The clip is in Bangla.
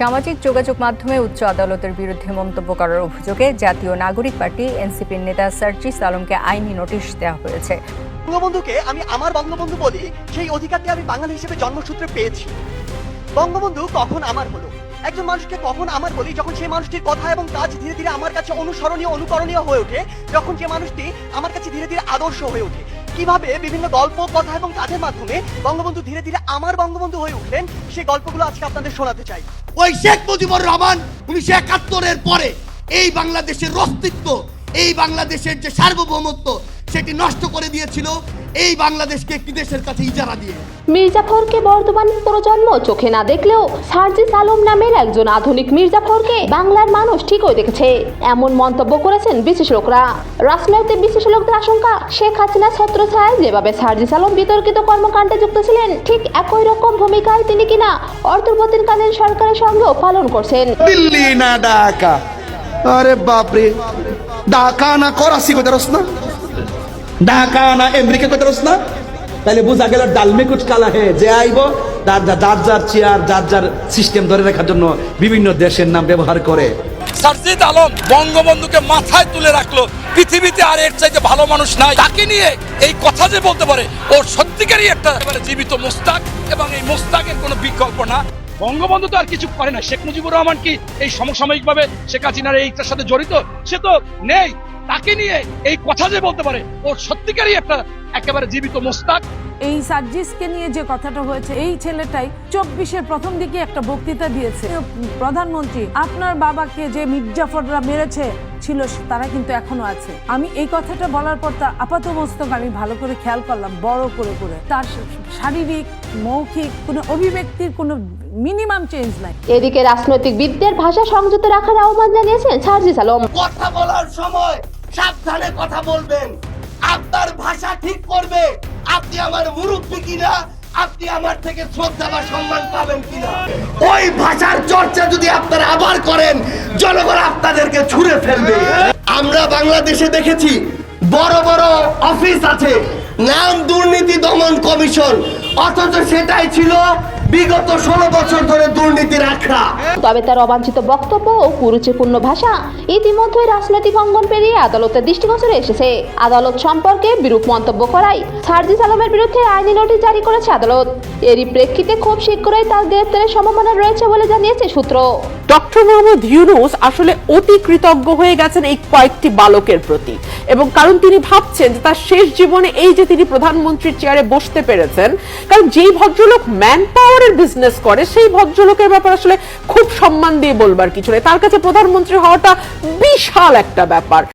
সামাজিক যোগাযোগ মাধ্যমে উচ্চ আদালতের বিরুদ্ধে মন্তব্য করার অভিযোগে জাতীয় নাগরিক পার্টি, এনসিপির নেতা সার্জিস আলমকে আইনি নোটিশ দেওয়া হয়েছে। বঙ্গবন্ধুকে আমি আমার বঙ্গবন্ধু বলি, সেই অধিকারটি আমি বাঙালি হিসেবে জন্মসূত্রে পেয়েছি। বঙ্গবন্ধু কখন আমার হলো? একজন মানুষকে কখন আমার বলি, যখন সেই মানুষটির কথা এবং কাজ ধীরে ধীরে আমার কাছে অনুসরণীয়, অনুকরণীয় হয়ে ওঠে, যখন যে মানুষটি আমার কাছে ধীরে ধীরে আদর্শ হয়ে ওঠে? কীভাবে বিভিন্ন গল্প, কথা এবং কাজের মাধ্যমে বঙ্গবন্ধু ধীরে ধীরে আমার বঙ্গবন্ধু হয়ে উঠলেন? সেই গল্পগুলো আজকে আপনাদের শোনাতে চাই। ওই শেখ মুজিবুর রহমান উনিশশো একাত্তরের পরে এই বাংলাদেশের অস্তিত্ব এই বাংলাদেশের যে সার্বভৌমত্ব সেটি নষ্ট করে দিয়েছিল এই বাংলাদেশকে একটি দেশের কাছে ইজারা দিয়ে। মির্জাফরকে বর্তমান প্রজন্ম চোখে না দেখলেও সার্জিস আলম নামের একজন আধুনিক মির্জাফরকে বাংলার মানুষ ঠিকই দেখেছে। এমন মন্তব্য করেছেন বিশেষজ্ঞরা। রাজনৈতিক বিশেষজ্ঞদের আশঙ্কা শেখ হাসিনা ছত্রছায়ায় যেভাবে সার্জিস আলম বিতর্কিত কর্মকাণ্ডে যুক্ত ছিলেন ঠিক একই রকম ভূমিকায় তিনি কিনা অন্তর্বর্তীকালীন সরকারের সঙ্গেও পালন করছেন। দিল্লি না ঢাকা। আরে বাপরে ঢাকা না করাসি কই তারস না। ঢাকা না আমেরিকা তারস না? তাহলে বোঝা গেল ডালমে কুচ কালা যে আইব, যার যার যার যার চেয়ার, যার যার সিস্টেম ধরে রাখার জন্য বিভিন্ন দেশের নাম ব্যবহার করে। সারজিদ আলম বঙ্গবন্ধুকে মাথায় তুলে রাখল, পৃথিবীতে আর এর চাইতে ভালো মানুষ নাই। তাকে নিয়ে এই কথা যে বলতে পারে ওর সত্যিকারই একটা জীবিত মোস্তাক, এবং এই মোস্তাকের কোনো বিকল্প না। বঙ্গবন্ধু তো আর কিছু করে না। শেখ মুজিবুর রহমান কি এই সমসাময়িকভাবে শেখ হাসিনার এইটার সাথে জড়িত? সে তো নেই। তাকে নিয়ে এই কথা যে বলতে পারে ওর সত্যিকারই একটা একেবারে জীবিত মোস্তাক। এই সার্জিসকে নিয়ে যে কথাটা হয়েছে এই ছেলেটাই চব্বিশের প্রথম দিকে একটা বক্তৃতা দিয়েছে। প্রধানমন্ত্রী আপনার বাবাকে যে মির্জাফররা মেরেছে ছিল তারা কিন্তু এখনও আছে। আমি এই কথাটা বলার পর তার আপাত মস্তক আমি ভালো করে খেয়াল করলাম বড় করে করে। তার শারীরিক মৌখিক কোনো অভিব্যক্তির কোনো মিনিমাম চেঞ্জ নাই। এদিকে রাজনৈতিক বিদ্যার ভাষা সংযত রাখার আহ্বান জানিয়েছেন সার্জিস আলম। কথা বলার সময় সাবধানে কথা বলবেন। আপনার ভাষা ঠিক করবে। আপনি আমার মুরব্বী কিনা? আপনি আমার থেকে শ্রদ্ধা বা সম্মান পাবেন কিনা? ওই ভাষার চর্চা যদি আপনারা আবার করেন, জনগণ আপনাদেরকে ছুঁড়ে ফেলবে। আমরা বাংলাদেশে দেখেছি, বড় বড় অফিস আছে, নাম দুর্নীতি দমন কমিশন। অথচ সেটাই ছিল বিগত ষোলো বছর ধরে দুর্নীতির আখড়া তবে তার অবাঞ্ছিত বক্তব্য ও কুরুচিপূর্ণ ভাষা ইতিমধ্যে রাজনৈতিক অঙ্গন পেরিয়ে আদালতের দৃষ্টিগোচরে এসেছে। আদালত সম্পর্কে বিরূপ মন্তব্য করায় সার্জিস আলমের বিরুদ্ধে আইনি নোটিশ জারি করেছে আদালত। এরই প্রেক্ষিতে খুব শীঘ্রই তার গ্রেপ্তারের সম্ভাবনা রয়েছে বলে জানিয়েছে সূত্র। ডক্টর মোহাম্মদ ইউনুস আসলে অতি কৃতজ্ঞ হয়ে গেছেন এই কয়েকটি বালকের প্রতি। এবং কারণ তিনি ভাবছেন যে তার শেষ জীবনে এই যে তিনি প্রধানমন্ত্রীর চেয়ারে বসতে পেরেছেন কারণ যেই ভদ্রলোক ম্যান পাওয়ারের বিজনেস করে, সেই ভদ্রলোকের ব্যাপার আসলে খুব সম্মান দিয়ে বলবার কিছু নেই। তার কাছে প্রধানমন্ত্রী হওয়াটা বিশাল একটা ব্যাপার।